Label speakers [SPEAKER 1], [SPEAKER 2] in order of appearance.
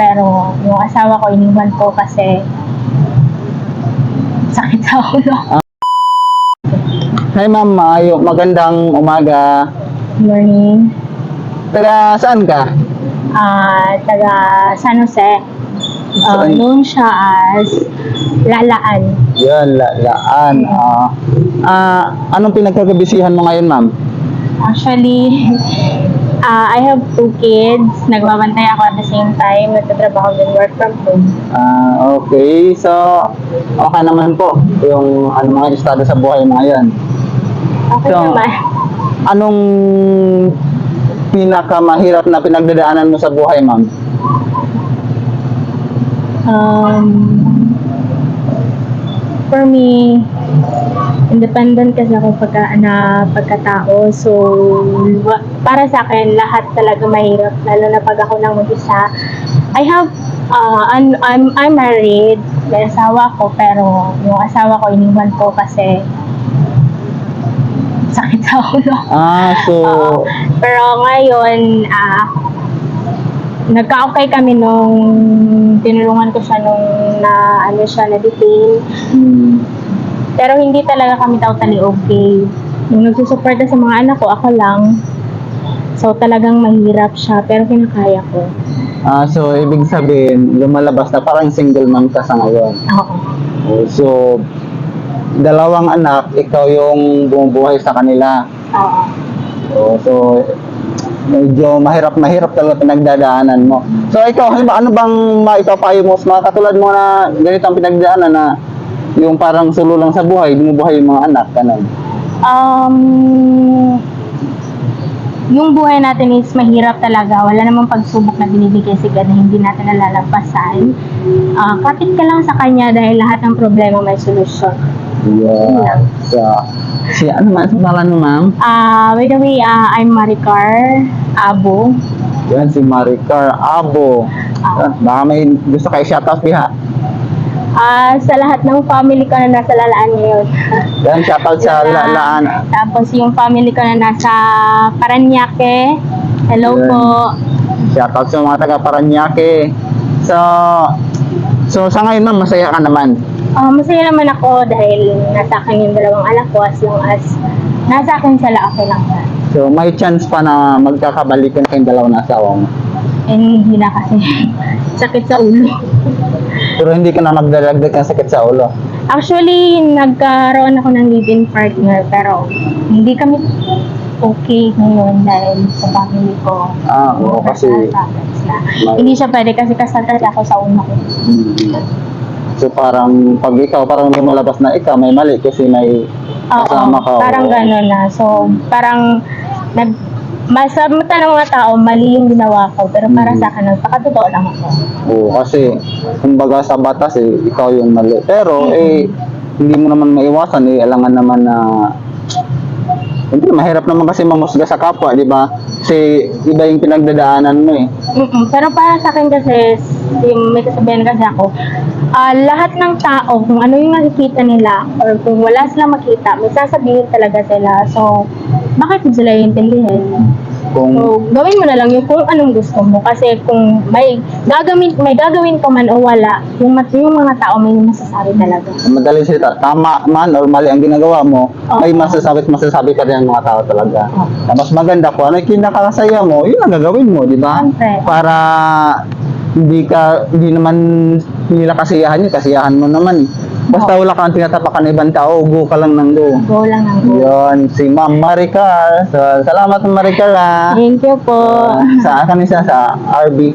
[SPEAKER 1] pero yung asawa ko iniwan po kasi sakit sa ulo.
[SPEAKER 2] Hi ma'am, maayo, magandang umaga.
[SPEAKER 1] Morning.
[SPEAKER 2] Taga saan ka?
[SPEAKER 1] Ah, taga San Jose. Uh,
[SPEAKER 2] Saan?
[SPEAKER 1] known siya as Lalaan.
[SPEAKER 2] Yan, la laan. Ah, ah, anong pinagkakabisihan mo ngayon ma'am?
[SPEAKER 1] Actually, ah, I have two kids. Nagbabantay ako at the same time. Nagtatrabaho din work from home.
[SPEAKER 2] Ah, okay. So, okay naman po yung ano mga estado sa buhay mo ngayon.
[SPEAKER 1] Okay
[SPEAKER 2] So,
[SPEAKER 1] naman.
[SPEAKER 2] Anong pinakamahirap na pinagdadaanan mo sa buhay, ma'am?
[SPEAKER 1] Um, for me, independent kasi ako pagka, na pagkatao. So, para sa akin, lahat talaga mahirap. Lalo na pag ako lang mag-isa. I have, uh, I'm, I'm, I'm married. May asawa ko, pero yung asawa ko iniwan ko kasi sakit sa ulo.
[SPEAKER 2] Ah, so,
[SPEAKER 1] Oo. pero ngayon, ah, nagka-okay kami nung tinulungan ko siya nung na ano siya na detain.
[SPEAKER 2] hmm,
[SPEAKER 1] Pero hindi talaga kami totally okay. Yung nagsusuporta sa mga anak ko, ako lang. So talagang mahirap siya, pero kinakaya ko.
[SPEAKER 2] ah, so, ibig sabihin, lumalabas na parang single mom ka sa ngayon.
[SPEAKER 1] Oo.
[SPEAKER 2] Oh, So, dalawang anak, ikaw yung bumubuhay sa kanila.
[SPEAKER 1] Oo.
[SPEAKER 2] Oh, so, medyo mahirap-mahirap talaga pinagdadaanan mo. So, ikaw, halimbawa, ano bang maipapayo mo sa mga katulad mo na ganito ang pinagdaanan na yung parang sulo lang sa buhay, bumubuhay yung mga anak, ganun.
[SPEAKER 1] Um, yung buhay natin is mahirap talaga. Wala namang pagsubok na binibigay si God na hindi natin nalalampasan. Ah, kapit ka lang sa Kanya dahil lahat ng problema may solusyon.
[SPEAKER 2] Yeah. So, si ano man sa pangalan mo, ma'am?
[SPEAKER 1] Ah, by the way, ah, I'm Maricar Abo.
[SPEAKER 2] Yan, si Maricar Abo.
[SPEAKER 1] Ah.
[SPEAKER 2] Baka may gusto kayo shoutout biha.
[SPEAKER 1] Ah, sa lahat ng family ko na nasa lalaan ngayon.
[SPEAKER 2] Yan, shoutout sa
[SPEAKER 1] Lala.
[SPEAKER 2] Laan.
[SPEAKER 1] Tapos yung family ko na nasa Paranaque. Hello
[SPEAKER 2] Yan.
[SPEAKER 1] po.
[SPEAKER 2] Shoutout sa mga taga Paranaque. So, so sa ngayon, ma'am, masaya ka naman.
[SPEAKER 1] Ah, masaya naman ako dahil nasa akin yung dalawang anak ko as long as nasa akin sila okay lang.
[SPEAKER 2] So, may chance pa na magkakabalikan kayong dalawang asawa mo.
[SPEAKER 1] Eh, hindi na kasi sakit sa ulo.
[SPEAKER 2] Pero hindi ka na magdadagdag ng sakit sa ulo.
[SPEAKER 1] Actually, nagkaroon ako ng live-in partner pero hindi kami okay ngayon dahil sa family ko.
[SPEAKER 2] Ah, oo, kasi...
[SPEAKER 1] Na. Hindi siya pwede kasi kasagad ako sa una ko.
[SPEAKER 2] Hmm. So, parang pag ikaw, parang lumalabas na ikaw, may mali kasi may
[SPEAKER 1] Oo,
[SPEAKER 2] kasama ka.
[SPEAKER 1] parang gano'n na. So, parang nag mas sa mata ng mga tao, mali yung ginawa ko. Pero para
[SPEAKER 2] Mm.
[SPEAKER 1] sa akin, nagpakatotoo lang ako.
[SPEAKER 2] Oo, kasi kumbaga sa batas eh, ikaw yung mali. Pero eh, hindi mo naman maiwasan eh, alangan naman na hindi, mahirap naman kasi mamusga sa kapwa, di ba? Kasi iba yung pinagdadaanan mo eh.
[SPEAKER 1] Mm-mm. Pero para sa akin kasi, yung may kasabihan kasi ako, ah, lahat ng tao, kung ano yung nakikita nila, or kung wala silang makita, may sasabihin talaga sila. So, bakit sila iintindihin?
[SPEAKER 2] Kung
[SPEAKER 1] So, gawin mo na lang yung kung anong gusto mo. Kasi kung may gagawin, may gagawin ka man o wala, yung, mat- yung mga tao may masasabi talaga.
[SPEAKER 2] madaling salita, tama man or mali ang ginagawa mo,
[SPEAKER 1] Oo.
[SPEAKER 2] may masasabi at masasabi ka rin ng mga tao talaga.
[SPEAKER 1] Oo.
[SPEAKER 2] Mas maganda kung ano yung kinakasaya mo, yun ang gagawin mo, di ba?
[SPEAKER 1] Siyempre.
[SPEAKER 2] Para hindi ka, hindi naman nila kasiyahan yun, kasiyahan mo naman. Basta wala kang tinatapakan ng ibang tao, go ka lang ng go.
[SPEAKER 1] Go lang ang go.
[SPEAKER 2] Yun, si Ma'am Maricar. So, salamat Maricar ah.
[SPEAKER 1] Thank you po.
[SPEAKER 2] sa akin isa sa RB.